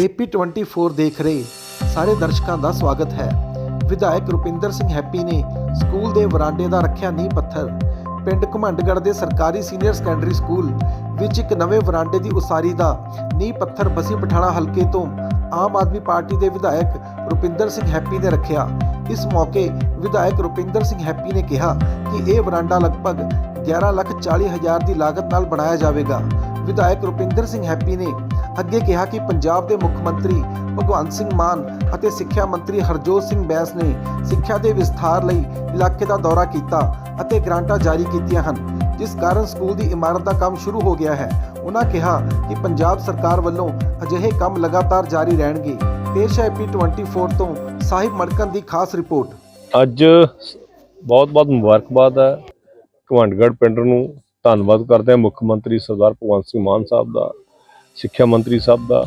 AP24 ਦੇਖ ਰਹੇ ਸਾਰੇ ਦਰਸ਼ਕਾਂ ਦਾ ਸਵਾਗਤ ਹੈ। ਵਿਧਾਇਕ ਰੁਪਿੰਦਰ ਸਿੰਘ ਹੈਪੀ ਨੇ ਸਕੂਲ ਦੇ ਵਰਾਂਡੇ ਦਾ ਰੱਖਿਆ ਨੀਂਹ ਪੱਥਰ। ਪਿੰਡ ਘਮੰਡਗੜ੍ਹ ਦੇ ਸਰਕਾਰੀ ਸੀਨੀਅਰ ਸੈਕੰਡਰੀ ਸਕੂਲ ਵਿੱਚ ਇੱਕ ਨਵੇਂ ਵਰਾਂਡੇ ਦੀ ਉਸਾਰੀ ਦਾ ਨੀਂਹ ਪੱਥਰ ਬਸੀ ਪਠਾਣਾ ਹਲਕੇ ਤੋਂ ਆਮ ਆਦਮੀ ਪਾਰਟੀ ਦੇ ਵਿਧਾਇਕ ਰੁਪਿੰਦਰ ਸਿੰਘ ਹੈਪੀ ਨੇ ਰੱਖਿਆ। ਇਸ ਮੌਕੇ ਵਿਧਾਇਕ ਰੁਪਿੰਦਰ ਸਿੰਘ ਹੈਪੀ ਨੇ ਕਿਹਾ ਕਿ ਇਹ ਵਰਾਂਡਾ ਲਗਭਗ 11 ਲੱਖ 40 ਹਜ਼ਾਰ ਦੀ ਲਾਗਤ ਨਾਲ ਬਣਾਇਆ ਜਾਵੇਗਾ। ਵਿਧਾਇਕ ਰੁਪਿੰਦਰ ਸਿੰਘ ਹੈਪੀ ਨੇ ਅੱਗੇ ਕਿਹਾ ਕਿ ਪੰਜਾਬ ਦੇ ਮੁੱਖ ਮੰਤਰੀ ਭਗਵੰਤ ਸਿੰਘ ਮਾਨ ਅਤੇ ਸਿੱਖਿਆ ਮੰਤਰੀ ਹਰਜੋਤ ਸਿੰਘ ਬੈਂਸ ਨੇ ਸਿੱਖਿਆ ਦੇ ਵਿਸਥਾਰ ਲਈ ਇਲਾਕੇ ਦਾ ਦੌਰਾ ਕੀਤਾ ਅਤੇ ਗ੍ਰਾਂਟਾਂ ਜਾਰੀ ਕੀਤੀਆਂ ਹਨ, ਜਿਸ ਕਾਰਨ ਸਕੂਲ ਦੀ ਇਮਾਰਤ ਦਾ ਕੰਮ ਸ਼ੁਰੂ ਹੋ ਗਿਆ ਹੈ। ਉਹਨਾਂ ਕਿਹਾ ਕਿ ਪੰਜਾਬ ਸਰਕਾਰ ਵੱਲੋਂ ਅਜਿਹੇ ਕੰਮ ਲਗਾਤਾਰ ਜਾਰੀ ਰਹਿਣਗੇ। ਪੇਸ਼ ਹੈ 24 ਤੋਂ ਸਾਹਿਬ ਮੜਕਨ ਦੀ ਖਾਸ ਰਿਪੋਰਟ। ਅੱਜ ਬਹੁਤ ਬਹੁਤ ਮੁਬਾਰਕਬਾਦ ਹੈ। ਘਵੰਡਗੜ੍ਹ ਪਿੰਡ ਨੂੰ ਧੰਨਵਾਦ ਕਰਦੇ ਹਾਂ ਮੁੱਖ ਮੰਤਰੀ ਸਰਦਾਰ ਭਗਵੰਤ ਸਿੰਘ ਮਾਨ ਸਾਹਿਬ ਦਾ। ਸਿੱਖਿਆ ਮੰਤਰੀ ਸਾਹਿਬ ਦਾ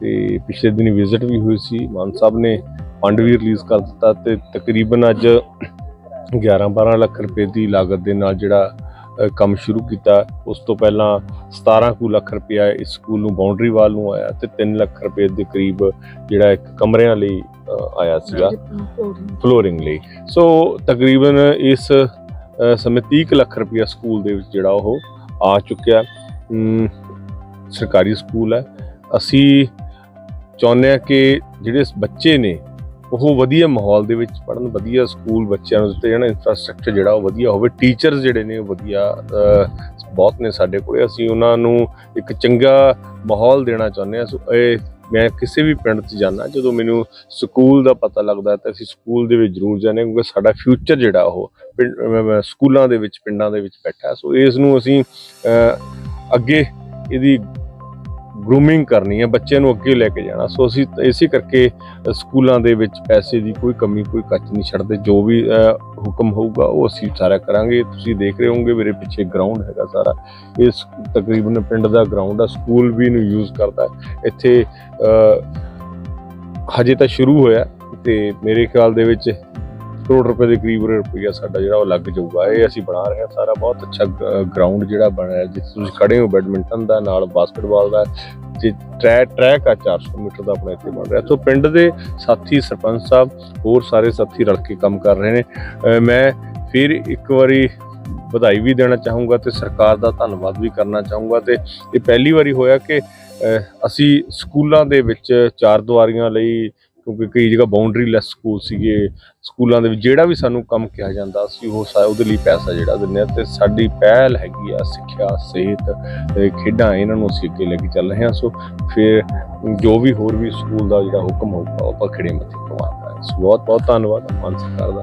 ਤੇ ਪਿਛਲੇ ਦਿਨੀ ਵਿਜ਼ਿਟ ਵੀ ਹੋਈ ਸੀ। ਮਾਨ ਸਾਹਿਬ ਨੇ ਫੰਡ ਵੀ ਰਿਲੀਜ਼ ਕਰ ਦਿੱਤਾ ਤੇ ਤਕਰੀਬਨ ਅੱਜ 11-12 ਲੱਖ ਰੁਪਏ ਦੀ ਲਾਗਤ ਦੇ ਨਾਲ ਜਿਹੜਾ ਕੰਮ ਸ਼ੁਰੂ ਕੀਤਾ। ਉਸ ਤੋਂ ਪਹਿਲਾਂ 17 ਕੁ ਲੱਖ ਰੁਪਇਆ ਇਸ ਸਕੂਲ ਨੂੰ ਬਾਉਂਡਰੀ ਵਾਲ ਨੂੰ ਆਇਆ ਤੇ 3 ਲੱਖ ਰੁਪਏ ਦੇ ਕਰੀਬ ਜਿਹੜਾ ਇੱਕ ਕਮਰਿਆਂ ਲਈ ਆਇਆ ਸੀਗਾ। ਫਲੋਰਿੰਗ ਲਈ। ਸੋ ਤਕਰੀਬਨ ਇਸ ਸਮੇਂ 30 ਕੁ ਲੱਖ ਰੁਪਇਆ ਸਕੂਲ ਦੇ ਵਿੱਚ ਜਿਹੜਾ ਉਹ ਆ ਚੁੱਕਿਆ। ਸਰਕਾਰੀ ਸਕੂਲ ਹੈ। ਅਸੀਂ ਚਾਹੁੰਦੇ ਹਾਂ ਕਿ ਜਿਹੜੇ ਬੱਚੇ ਨੇ, ਉਹ ਵਧੀਆ ਮਾਹੌਲ ਦੇ ਵਿੱਚ ਪੜਨ ਵਧੀਆ ਸਕੂਲ ਬੱਚਿਆਂ ਨੂੰ ਦਿੱਤੇ ਜਾਣ ਇਨਫਰਾਸਟ੍ਰਕਚਰ ਜਿਹੜਾ ਉਹ ਵਧੀਆ ਹੋਵੇ। ਟੀਚਰਸ ਜਿਹੜੇ ਨੇ ਉਹ ਵਧੀਆ ਬਹੁਤ ਨੇ ਸਾਡੇ ਕੋਲੇ। ਅਸੀਂ ਉਹਨਾਂ ਨੂੰ ਇੱਕ ਚੰਗਾ ਮਾਹੌਲ ਦੇਣਾ ਚਾਹੁੰਦੇ ਹਾਂ। ਸੋ ਇਹ ਮੈਂ ਕਿਸੇ ਵੀ ਪਿੰਡ 'ਚ ਜਾਣਾ ਜਦੋਂ ਮੈਨੂੰ ਸਕੂਲ ਦਾ ਪਤਾ ਲੱਗਦਾ ਤਾਂ ਅਸੀਂ ਸਕੂਲ ਦੇ ਵਿੱਚ ਜ਼ਰੂਰ ਜਾਂਦੇ ਹਾਂ, ਕਿਉਂਕਿ ਸਾਡਾ ਫਿਊਚਰ ਜਿਹੜਾ ਉਹ ਪਿੰਡ- ਸਕੂਲਾਂ ਦੇ ਵਿੱਚ, ਪਿੰਡਾਂ ਦੇ ਵਿੱਚ ਬੈਠਾ। ਸੋ ਇਸ ਨੂੰ ਅਸੀਂ ਅੱਗੇ ਇਹਦੀ ਗਰੂਮਿੰਗ ਕਰਨੀ ਹੈ, ਬੱਚਿਆਂ ਨੂੰ ਅੱਗੇ ਲੈ ਕੇ ਜਾਣਾ। ਸੋ ਅਸੀਂ ਇਸੇ ਕਰਕੇ ਸਕੂਲਾਂ ਦੇ ਵਿੱਚ ਪੈਸੇ ਦੀ ਕੋਈ ਕਮੀ, ਕੋਈ ਕੱਚ ਨਹੀਂ ਛੱਡਦੇ। ਜੋ ਵੀ ਹੁਕਮ ਹੋਊਗਾ, ਉਹ ਅਸੀਂ ਸਾਰਾ ਕਰਾਂਗੇ। ਤੁਸੀਂ ਦੇਖ ਰਹੇ ਹੋਵੋਗੇ, ਮੇਰੇ ਪਿੱਛੇ ਗਰਾਊਂਡ ਹੈਗਾ ਸਾਰਾ। ਇਸ ਤਕਰੀਬਨ ਪਿੰਡ ਦਾ ਗਰਾਊਂਡ ਆ, ਸਕੂਲ ਵੀ ਇਹਨੂੰ ਯੂਜ਼ ਕਰਦਾ ਇੱਥੇ ਹਜੇ ਤਾਂ ਸ਼ੁਰੂ ਹੋਇਆ ਤੇ ਮੇਰੇ ਖਿਆਲ ਦੇ ਵਿੱਚ ਕਰੋੜ ਰੁਪਏ ਦੇ ਕਰੀਬ ਰੁਪਈਆ ਸਾਡਾ ਜਿਹੜਾ ਉਹ ਲੱਗ ਜਾਊਗਾ। ਇਹ ਅਸੀਂ ਬਣਾ ਰਹੇ ਹਾਂ ਸਾਰਾ ਬਹੁਤ ਅੱਛਾ ਗਰਾਊਂਡ ਜਿਹੜਾ ਬਣਿਆ ਜਿੱਥੇ ਤੁਸੀਂ ਖੜੇ ਹੋ, ਬੈਡਮਿੰਟਨ ਦਾ, ਨਾਲ ਬਾਸਕਟਬਾਲ ਦਾ ਜੇ ਟਰੈਕ ਟਰੈਕ ਆ 400 ਮੀਟਰ ਦਾ ਆਪਣਾ ਇੱਥੇ ਬਣ ਰਿਹਾ। ਸੋ ਪਿੰਡ ਦੇ ਸਾਥੀ ਸਰਪੰਚ ਸਾਹਿਬ, ਹੋਰ ਸਾਰੇ ਸਾਥੀ ਰਲ ਕੇ ਕੰਮ ਕਰ ਰਹੇ ਨੇ। ਮੈਂ ਫਿਰ ਇੱਕ ਵਾਰੀ ਵਧਾਈ ਵੀ ਦੇਣਾ ਚਾਹੂੰਗਾ ਤੇ ਸਰਕਾਰ ਦਾ ਧੰਨਵਾਦ ਵੀ ਕਰਨਾ ਚਾਹੂੰਗਾ ਤੇ ਇਹ ਪਹਿਲੀ ਵਾਰੀ ਹੋਇਆ ਕਿ ਅਸੀਂ ਸਕੂਲਾਂ ਦੇ ਵਿੱਚ ਚਾਰ ਦੁਆਰੀਆਂ ਲਈ ਕਿਉਂਕਿ ਕਈ ਜਗ੍ਹਾ ਬਾਉਂਡਰੀ ਲੈਸ ਸਕੂਲ ਸੀਗੇ, ਸਕੂਲਾਂ ਦੇ ਵਿੱਚ ਜਿਹੜਾ ਵੀ ਸਾਨੂੰ ਕੰਮ ਕਿਹਾ ਜਾਂਦਾ ਅਸੀਂ ਉਹ ਸਾ, ਉਹਦੇ ਲਈ ਪੈਸਾ ਜਿਹੜਾ ਦਿੰਦੇ ਆ ਤੇ ਸਾਡੀ ਪਹਿਲ ਹੈਗੀ ਆ ਸਿੱਖਿਆ, ਸਿਹਤ ਖੇਡਾਂ, ਇਹਨਾਂ ਨੂੰ ਅਸੀਂ ਅੱਗੇ ਲੈ ਕੇ ਚੱਲ ਰਹੇ ਹਾਂ। ਸੋ ਫਿਰ ਜੋ ਵੀ ਹੋਰ ਵੀ ਸਕੂਲ ਦਾ ਜਿਹੜਾ ਹੁਕਮ ਹੋਊਗਾ ਆਪਾਂ ਖੜੇ ਮੱਥੇ ਕਰਵਾਉਣਾ ਸੋ ਬਹੁਤ ਬਹੁਤ ਧੰਨਵਾਦ ਮਾਨ ਸਰਕਾਰ ਦਾ।